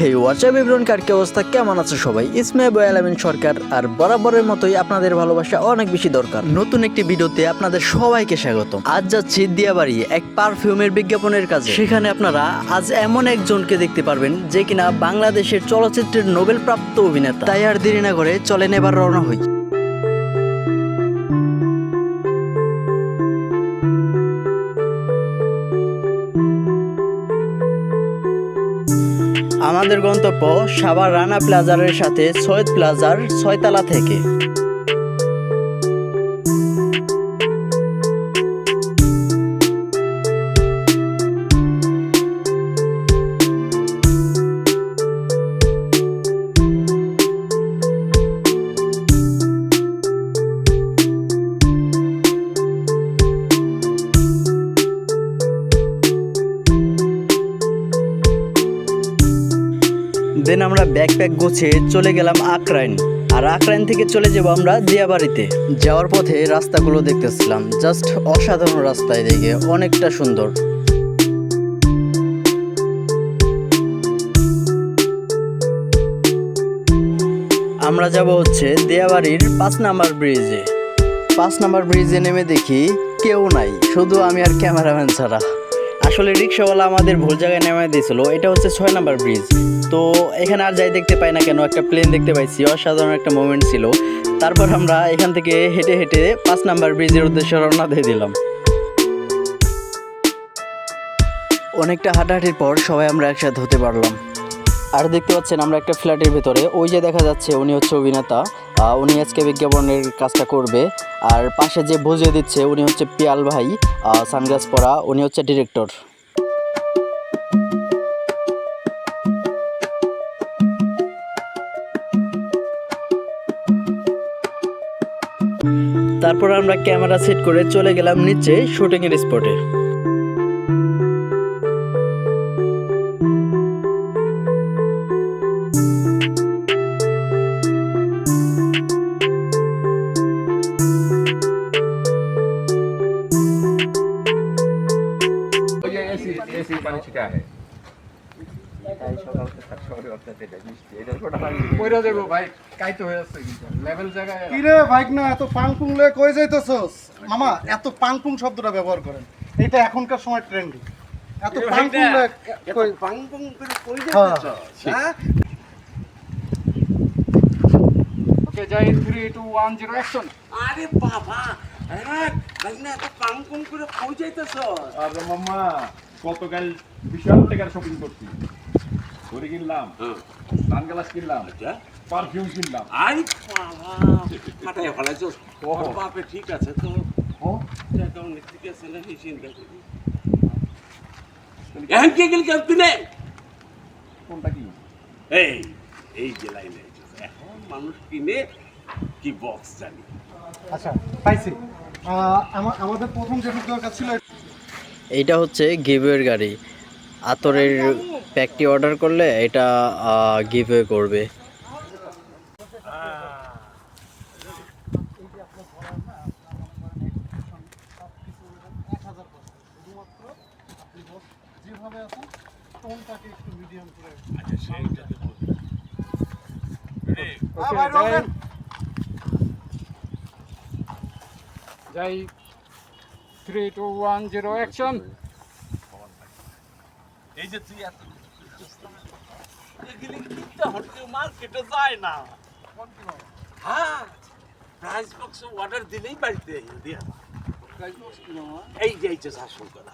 হে WhatsApp everyone কার কি অবস্থা? কেমন আছে সবাই? ইসমে বয়ালামিন সরকার আর বরাবরের মতোই আপনাদের ভালোবাসা অনেক বেশি দরকার। নতুন একটি ভিডিওতে আপনাদের সবাইকে স্বাগত আজ যাচ্ছি দিয়াবাড়ি, এক পারফিউমের বিজ্ঞাপনের কাজে। সেখানে আপনারা আজ এমন একজনকে দেখতে পারবেন যে কিনা বাংলাদেশের চলচ্চিত্রের নোবেল প্রাপ্ত অভিনেতা। তাই আর দেরি না করে চলেন এবার রওনা হই। আমাদের গন্তব্য সাভার রানা প্লাজারের সাথে সৈয়দ প্লাজার ছয়তলা থেকে। দেন আমরা ব্যাকপ্যাক গুছিয়ে চলে গেলাম আকরাইন আর আকরাইন থেকে চলে যাব আমরা দিয়াবাড়িতে। যাওয়ার পথে রাস্তাগুলো দেখতেছিলাম। জাস্ট অসাধারণ রাস্তায় দেখে অনেকটা সুন্দর। আমরা যাব হচ্ছে দিয়াবাড়ির পাঁচ নাম্বার ব্রিজে পাঁচ নাম্বার ব্রিজে নেমে দেখি কেউ নাই, শুধু আমি আর ক্যামেরাম্যান ছাড়া। আসলে রিক্সাওয়ালা আমাদের ভুল জায়গায় নেমে দিয়েছিল। এটা হচ্ছে ছয় নাম্বার ব্রিজ তো এখানে আর যাই দেখতে পাই না কেন, একটা প্লেন দেখতে পাইছি, অসাধারণ একটা মোমেন্ট ছিল। তারপর আমরা এখান থেকে হেঁটে হেঁটে পাঁচ নাম্বার ব্রিজের উদ্দেশ্যে রওনা দিয়ে দিলাম। অনেকটা হাঁটাহাঁটির পর সবাই আমরা একসাথে হতে পারলাম। আর দেখতে পাচ্ছেন আমরা একটা ফ্ল্যাটের ভেতরে, ওই যে দেখা যাচ্ছে উনি হচ্ছে অভিনেতা। উনি আজকে বিজ্ঞাপনের কাজটা করবে। আর পাশে যে বুঝিয়ে দিচ্ছে, উনি হচ্ছে পিয়াল ভাই সানগ্লাস পরা, উনি হচ্ছে ডিরেক্টর। তারপর আমরা ক্যামেরা সেট করে চলে গেলাম নিচে শুটিংয়ের স্পটে লয়ে কই যাইতেছস? মামা এত পাং শব্দটা ব্যবহার করেন। এটা এখনকার সময় ট্রেন্ডি এত পাং পুং লয়ে কই পাং পাং করে কই। যাচ্ছ ওকে যাই three two one zero action আরে বাবা হ্যাঁ ভাই না এত করে কই যাইতেছ আরে মাম্মা গতকাল বিশাল টাকার শপিং করছি। ঘড়ি কিনলাম সানগ্লাস কিনলাম আচ্ছা। পারফিউম কিনলাম। আরে বাবা ফাটাই ফেলাইছ ও। বাপে ঠিক আছে তো। ও টাকা ঠিক আছে না চিন্তা করি। এখন কে গেল কেউ কিনে? কোনটা কি? এই এই যে লাইনে এখন মানুষ কিনে কি বক্স জানি? আচ্ছা পাইছি। আহ, আমাদের প্রথম যেটুকু দরকার ছিল এইটা হচ্ছে গিভওয়ের গাড়ি। আতরের প্যাকটি অর্ডার করলে এটা গিভওয়ে করবে। যেভাবে আছেন টোনটাকে একটু মিডিয়াম করে আচ্ছা। যাই। Three two one zero action এই যে তুই এত এগুলি কিনতে হচ্ছে মার্কেটে যায় না। হ্যাঁ প্রাইস বক্স অর্ডার দিলেই বাড়িতে দিয়ে। এই যে এই যে শাসন করা